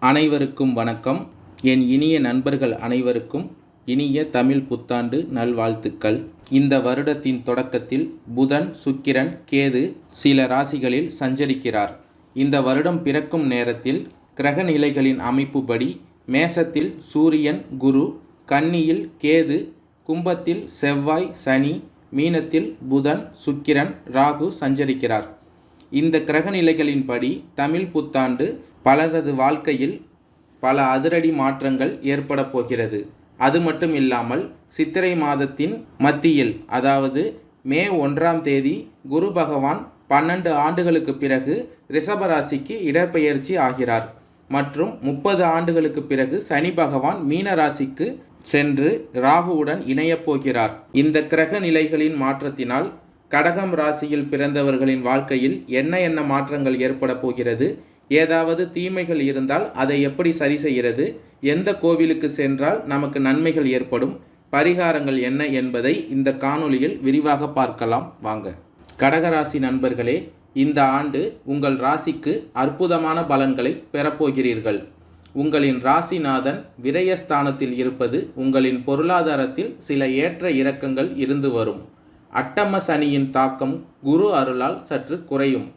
அனைவருக்கும் வணக்கம். என் இனிய நண்பர்கள் அனைவருக்கும் இனிய தமிழ் புத்தாண்டு நல்வாழ்த்துக்கள். இந்த வருடத்தின் தொடக்கத்தில் புதன் சுக்கிரன் கேது சில ராசிகளில் சஞ்சரிக்கிறார். இந்த வருடம் பிறக்கும் நேரத்தில் கிரக நிலைகளின் அமைப்புப்படி மேசத்தில் சூரியன் குரு கன்னியில் கேது கும்பத்தில் செவ்வாய் சனி மீனத்தில் புதன் சுக்கிரன் ராகு சஞ்சரிக்கிறார். இந்த கிரக நிலைகளின்படி தமிழ் புத்தாண்டு பலரது வாழ்க்கையில் பல அதிரடி மாற்றங்கள் ஏற்பட போகிறது. அது மட்டும் இல்லாமல் சித்திரை மாதத்தின் மத்தியில் அதாவது மே ஒன்றாம் தேதி குரு பகவான் பன்னெண்டு ஆண்டுகளுக்கு பிறகு ரிஷபராசிக்கு இடப்பெயர்ச்சி ஆகிறார். மற்றும் முப்பது ஆண்டுகளுக்கு பிறகு சனி பகவான் மீனராசிக்கு சென்று ராகுவுடன் இணையப் போகிறார். இந்த கிரக நிலைகளின் மாற்றத்தினால் கடகம் ராசியில் பிறந்தவர்களின் வாழ்க்கையில் என்ன என்ன மாற்றங்கள் ஏற்பட போகிறது? ஏதாவது தீமைகள் இருந்தால் அதை எப்படி சரி செய்கிறது? எந்த கோவிலுக்கு சென்றால் நமக்கு நன்மைகள் ஏற்படும்? பரிகாரங்கள் என்ன என்பதை இந்த காணொளியில் விரிவாக பார்க்கலாம். வாங்க. கடகராசி நண்பர்களே இந்த ஆண்டு உங்கள் ராசிக்கு அற்புதமான பலன்களை பெறப்போகிறீர்கள். உங்களின் ராசிநாதன் விரயஸ்தானத்தில் இருப்பது உங்களின் பொருளாதாரத்தில் சில ஏற்ற இறக்கங்கள் இருந்து வரும். அட்டம சனியின் தாக்கம் குரு அருளால் சற்று குறையும்.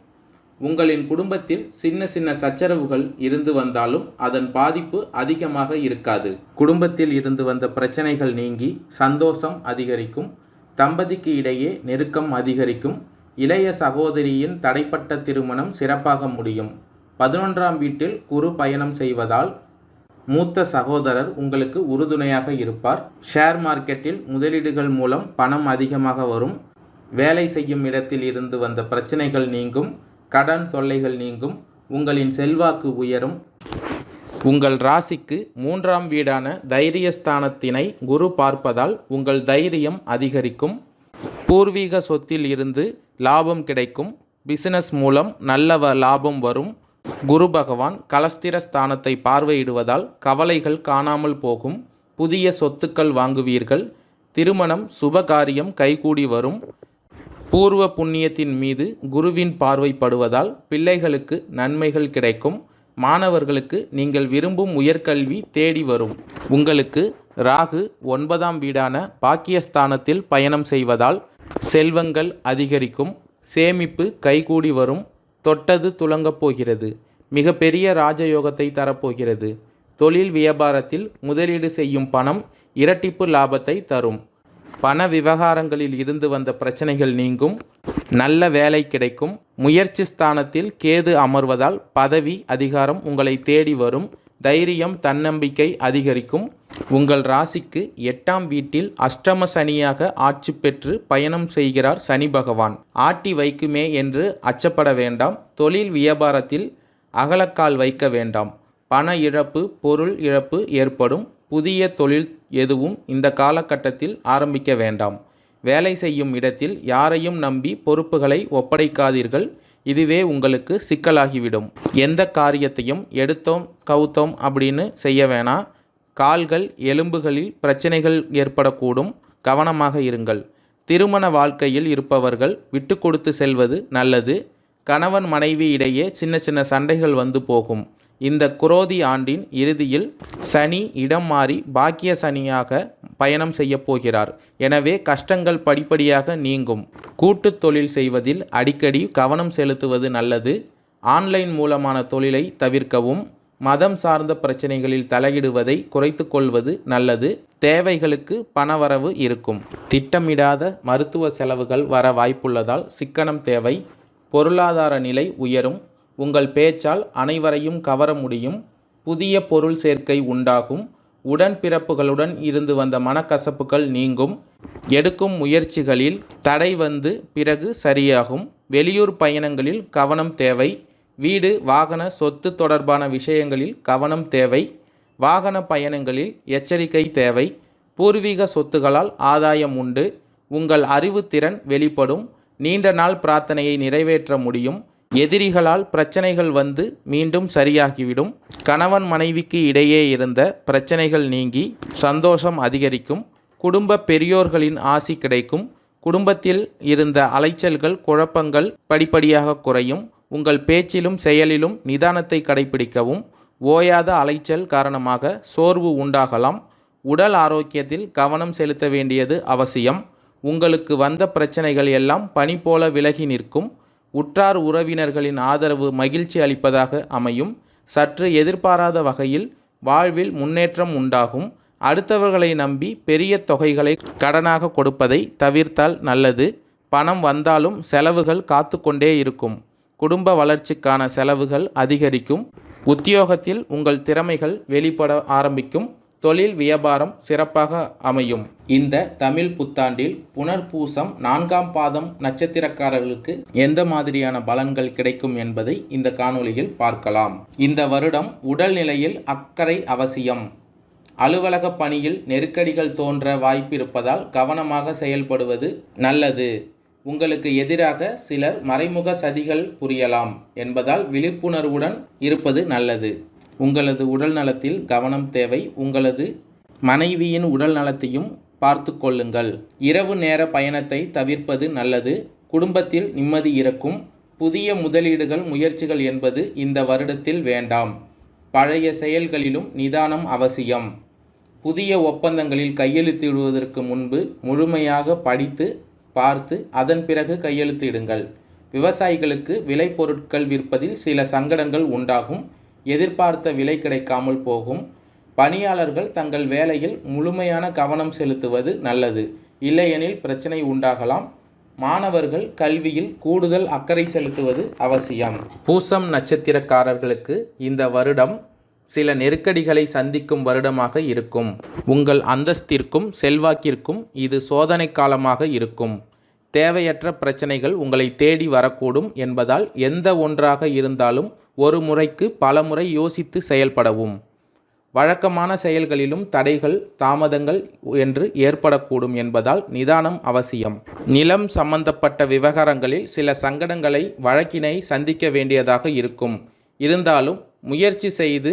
உங்களின் குடும்பத்தில் சின்ன சின்ன சச்சரவுகள் இருந்து வந்தாலும் அதன் பாதிப்பு அதிகமாக இருக்காது. குடும்பத்தில் இருந்து வந்த பிரச்சனைகள் நீங்கி சந்தோஷம் அதிகரிக்கும் தம்பதிக்கு இடையே நெருக்கம் அதிகரிக்கும் இளைய சகோதரியின் தடைப்பட்ட திருமணம் சிறப்பாக முடியும். பதினொன்றாம் வீட்டில் குறு பயணம் செய்வதால் மூத்த சகோதரர் உங்களுக்கு உறுதுணையாக இருப்பார். ஷேர் மார்க்கெட்டில் முதலீடுகள் மூலம் பணம் அதிகமாக வரும். வேலை செய்யும் இடத்தில் இருந்து வந்த பிரச்சனைகள் நீங்கும். கடன் தொல்லைகள் நீங்கும் உங்களின் செல்வாக்கு உயரும். உங்கள் ராசிக்கு மூன்றாம் வீடான தைரியஸ்தானத்தினை குரு பார்ப்பதால் உங்கள் தைரியம் அதிகரிக்கும். பூர்வீக சொத்தில் இருந்து லாபம் கிடைக்கும். பிசினஸ் மூலம் நல்ல லாபம் வரும். குரு பகவான் கலஸ்திர ஸ்தானத்தை பார்வையிடுவதால் கவலைகள் காணாமல் போகும். புதிய சொத்துக்கள் வாங்குவீர்கள். திருமணம் சுபகாரியம் கைகூடி வரும். பூர்வ புண்ணியத்தின் மீது குருவின் பார்வைப்படுவதால் பிள்ளைகளுக்கு நன்மைகள் கிடைக்கும். மாணவர்களுக்கு நீங்கள் விரும்பும் உயர்கல்வி தேடி வரும். உங்களுக்கு ராகு ஒன்பதாம் வீடான பாக்கியஸ்தானத்தில் பயணம் செய்வதால் செல்வங்கள் அதிகரிக்கும். சேமிப்பு கைகூடி வரும். தொட்டது துலங்கப் போகிறது. மிகப்பெரிய ராஜயோகத்தை தரப்போகிறது. தொழில் வியாபாரத்தில் முதலீடு செய்யும் பணம் இரட்டிப்பு லாபத்தை தரும். பண விவகாரங்களில் இருந்து வந்த பிரச்சனைகள் நீங்கும். நல்ல வேலை கிடைக்கும். முயற்சி ஸ்தானத்தில் கேது அமர்வதால் பதவி அதிகாரம் உங்களை தேடி வரும். தைரியம் தன்னம்பிக்கை அதிகரிக்கும். உங்கள் ராசிக்கு எட்டாம் வீட்டில் அஷ்டம சனியாக ஆட்சி பெற்று பயணம் செய்கிறார் சனி பகவான். ஆட்டி வைக்குமே என்று அச்சப்பட வேண்டாம். தொழில் வியாபாரத்தில் அகலக்கால் வைக்க வேண்டாம். பண இழப்பு பொருள் இழப்பு ஏற்படும். புதிய தொழில் எதுவும் இந்த காலகட்டத்தில் ஆரம்பிக்க வேண்டாம். வேலை செய்யும் இடத்தில் யாரையும் நம்பி பொறுப்புகளை ஒப்படைக்காதீர்கள். இதுவே உங்களுக்கு சிக்கலாகிவிடும். எந்த காரியத்தையும் எடுத்தோம் கவுத்தோம் அப்படின்னு செய்ய வேணாம் கால்கள் எலும்புகளில் பிரச்சனைகள் ஏற்படக்கூடும். கவனமாக இருங்கள். திருமண வாழ்க்கையில் இருப்பவர்கள் விட்டு கொடுத்து செல்வது நல்லது. கணவன் மனைவி இடையே சின்ன சின்ன சண்டைகள் வந்து போகும். இந்த குரோதி ஆண்டின் இறுதியில் சனி இடம் மாறி பாக்கிய சனியாக பயணம் செய்யப் போகிறார். எனவே கஷ்டங்கள் படிப்படியாக நீங்கும். கூட்டுத் தொழில் செய்வதில் அடிக்கடி கவனம் செலுத்துவது நல்லது. ஆன்லைன் மூலமான தொழிலை தவிர்க்கவும் மதம் சார்ந்த பிரச்சனைகளில் தலையிடுவதை குறைத்து கொள்வது நல்லது. தேவைகளுக்கு பணவரவு இருக்கும். திட்டமிடாத மருத்துவ செலவுகள் வர வாய்ப்புள்ளதால் சிக்கனம் தேவை. பொருளாதார நிலை உயரும். உங்கள் பேச்சால் அனைவரையும் கவர முடியும். புதிய பொருள் சேர்க்கை உண்டாகும். உடன்பிறப்புகளுடன் இருந்து வந்த மனக்கசப்புகள் நீங்கும். எடுக்கும் முயற்சிகளில் தடை வந்து பிறகு சரியாகும். வெளியூர் பயணங்களில் கவனம் தேவை. வீடு வாகன சொத்து தொடர்பான விஷயங்களில் கவனம் தேவை. வாகன பயணங்களில் எச்சரிக்கை தேவை. பூர்வீக சொத்துகளால் ஆதாயம் உண்டு. உங்கள் அறிவுத்திறன் வெளிப்படும். நீண்ட நாள் பிரார்த்தனையை நிறைவேற்ற முடியும். எதிரிகளால் பிரச்சனைகள் வந்து மீண்டும் சரியாகிவிடும். கணவன் மனைவிக்கு இடையே இருந்த பிரச்சனைகள் நீங்கி சந்தோஷம் அதிகரிக்கும். குடும்ப பெரியோர்களின் ஆசி கிடைக்கும். குடும்பத்தில் இருந்த அலைச்சல்கள் குழப்பங்கள் படிப்படியாக குறையும். உங்கள் பேச்சிலும் செயலிலும் நிதானத்தை கடைபிடிக்கவும். ஓயாத அலைச்சல் காரணமாக சோர்வு உண்டாகலாம். உடல் ஆரோக்கியத்தில் கவனம் செலுத்த வேண்டியது அவசியம். உங்களுக்கு வந்த பிரச்சனைகள் எல்லாம் பனி போல விலகி நிற்கும். உற்றார் உறவினர்களின் ஆதரவு மகிழ்ச்சி அளிப்பதாக அமையும். சற்று எதிர்பாராத வகையில் வாழ்வில் முன்னேற்றம் உண்டாகும். அடுத்தவர்களை நம்பி பெரிய தொகைகளை கடனாக கொடுப்பதை தவிர்த்தால் நல்லது. பணம் வந்தாலும் செலவுகள் காத்து கொண்டே இருக்கும். குடும்ப வளர்ச்சிக்கான செலவுகள் அதிகரிக்கும். உத்தியோகத்தில் உங்கள் திறமைகள் வெளிப்பட ஆரம்பிக்கும். தொழில் வியாபாரம் சிறப்பாக அமையும். இந்த தமிழ் புத்தாண்டில் புனர்பூசம் நான்காம் பாதம் நட்சத்திரக்காரர்களுக்கு எந்த மாதிரியான பலன்கள் கிடைக்கும் என்பதை இந்த காணொளியில் பார்க்கலாம். இந்த வருடம் உடல்நிலையில் அக்கறை அவசியம். அலுவலக பணியில் நெருக்கடிகள் தோன்ற வாய்ப்பிருப்பதால் கவனமாக செயல்படுவது நல்லது. உங்களுக்கு எதிராக சிலர் மறைமுக சதிகள் புரியலாம் என்பதால் விழிப்புணர்வுடன் இருப்பது நல்லது. உங்களது உடல் நலத்தில் கவனம் தேவை. உங்களது மனைவியின் உடல் நலத்தையும் பார்த்து கொள்ளுங்கள். இரவு நேர பயணத்தை தவிர்ப்பது நல்லது. குடும்பத்தில் நிம்மதி இருக்கும். புதிய முதலீடுகள் முயற்சிகள் என்பது இந்த வருடத்தில் வேண்டாம். பழைய செயல்களிலும் நிதானம் அவசியம். புதிய ஒப்பந்தங்களில் கையெழுத்திடுவதற்கு முன்பு முழுமையாக படித்து பார்த்து அதன் பிறகு கையெழுத்திடுங்கள். விவசாயிகளுக்கு விளைபொருட்கள் விற்பதில் சில சங்கடங்கள் உண்டாகும். எதிர்பார்த்த விலை கிடைக்காமல் போகும். பணியாளர்கள் தங்கள் வேலையில் முழுமையான கவனம் செலுத்துவது நல்லது. இல்லையெனில் பிரச்சனை உண்டாகலாம். மாணவர்கள் கல்வியில் கூடுதல் அக்கறை செலுத்துவது அவசியம். பூசம் நட்சத்திரக்காரர்களுக்கு இந்த வருடம் சில நெருக்கடிகளை சந்திக்கும் வருடமாக இருக்கும். உங்கள் அந்தஸ்திற்கும் செல்வாக்கிற்கும் இது சோதனை காலமாக இருக்கும். தேவையற்ற பிரச்சனைகள் உங்களை தேடி வரக்கூடும் என்பதால் எந்த ஒன்றாக இருந்தாலும் ஒரு முறைக்கு பல முறை யோசித்து செயல்படவும். வழக்கமான செயல்களிலும் தடைகள் தாமதங்கள் என்று ஏற்படக்கூடும் என்பதால் நிதானம் அவசியம். நிலம் சம்பந்தப்பட்ட விவகாரங்களில் சில சங்கடங்களை வழக்கினை சந்திக்க வேண்டியதாக இருக்கும். இருந்தாலும் முயற்சி செய்து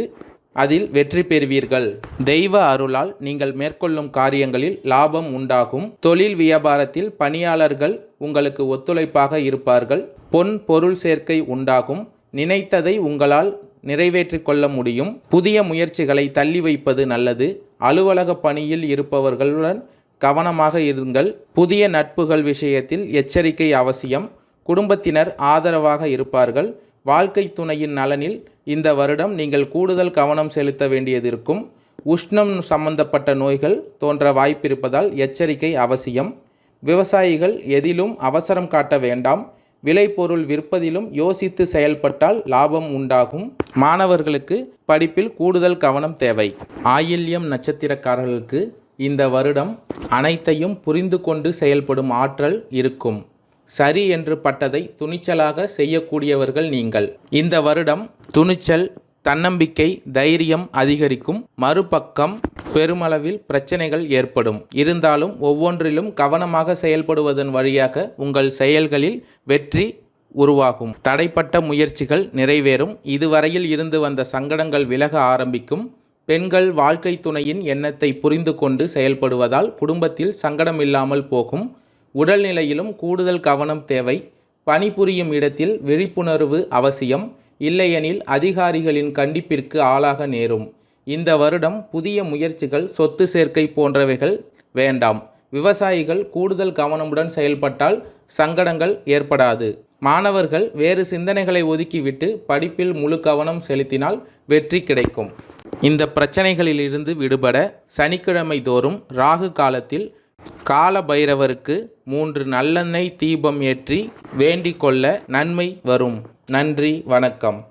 அதில் வெற்றி பெறுவீர்கள். தெய்வ அருளால் நீங்கள் மேற்கொள்ளும் காரியங்களில் லாபம் உண்டாகும். தொழில் வியாபாரத்தில் பணியாளர்கள் உங்களுக்கு ஒத்துழைப்பாக இருப்பார்கள். பொன் பொருள் சேர்க்கை உண்டாகும். நினைத்ததை உங்களால் நிறைவேற்றிக் கொள்ள முடியும். புதிய முயற்சிகளை தள்ளி வைப்பது நல்லது. அலுவலக பணியில் இருப்பவர்களுடன் கவனமாக இருங்கள். புதிய நட்புகள் விஷயத்தில் எச்சரிக்கை அவசியம். குடும்பத்தினர் ஆதரவாக இருப்பார்கள். வாழ்க்கை துணையின் நலனில் இந்த வருடம் நீங்கள் கூடுதல் கவனம் செலுத்த வேண்டியது இருக்கும் உஷ்ணம் சம்பந்தப்பட்ட நோய்கள் தோன்ற வாய்ப்பிருப்பதால் எச்சரிக்கை அவசியம். விவசாயிகள் எதிலும் அவசரம் காட்ட வேண்டாம். விளைபொருள் விற்பதிலும் யோசித்து செயல்பட்டால் லாபம் உண்டாகும். மாணவர்களுக்கு படிப்பில் கூடுதல் கவனம் தேவை. ஆயில்யம் நட்சத்திரக்காரர்களுக்கு இந்த வருடம் அனைத்தையும் புரிந்து கொண்டு செயல்படும் ஆற்றல் இருக்கும். சரி என்று பட்டதை துணிச்சலாக செய்யக்கூடியவர்கள் நீங்கள். இந்த வருடம் துணிச்சல் தன்னம்பிக்கை தைரியம் அதிகரிக்கும். மறுபக்கம் பெருமளவில் பிரச்சனைகள் ஏற்படும். இருந்தாலும் ஒவ்வொன்றிலும் கவனமாக செயல்படுவதன் வழியாக உங்கள் செயல்களில் வெற்றி உருவாகும். தடைப்பட்ட முயற்சிகள் நிறைவேறும். இதுவரையில் இருந்து வந்த சங்கடங்கள் விலக ஆரம்பிக்கும். பெண்கள் வாழ்க்கை துணையின் எண்ணத்தை புரிந்து கொண்டு செயல்படுவதால் குடும்பத்தில் சங்கடம் இல்லாமல் போகும். உடல்நிலையிலும் கூடுதல் கவனம் தேவை. பணிபுரியும் இடத்தில் விழிப்புணர்வு அவசியம். இல்லையெனில் அதிகாரிகளின் கண்டிப்பிற்கு ஆளாக நேரும். இந்த வருடம் புதிய முயற்சிகள் சொத்து சேர்க்கை போன்றவைகள் வேண்டாம். விவசாயிகள் கூடுதல் கவனமுடன் செயல்பட்டால் சங்கடங்கள் ஏற்படாது. மாணவர்கள் வேறு சிந்தனைகளை ஒதுக்கிவிட்டு படிப்பில் முழு கவனம் செலுத்தினால் வெற்றி கிடைக்கும். இந்த பிரச்சனைகளிலிருந்து விடுபட சனிக்கிழமை தோறும் ராகு காலத்தில் கால பைரவருக்கு மூன்று நல்லெண்ணெய் தீபம் ஏற்றி வேண்டிக் கொள்ள நன்மை வரும். நன்றி வணக்கம்.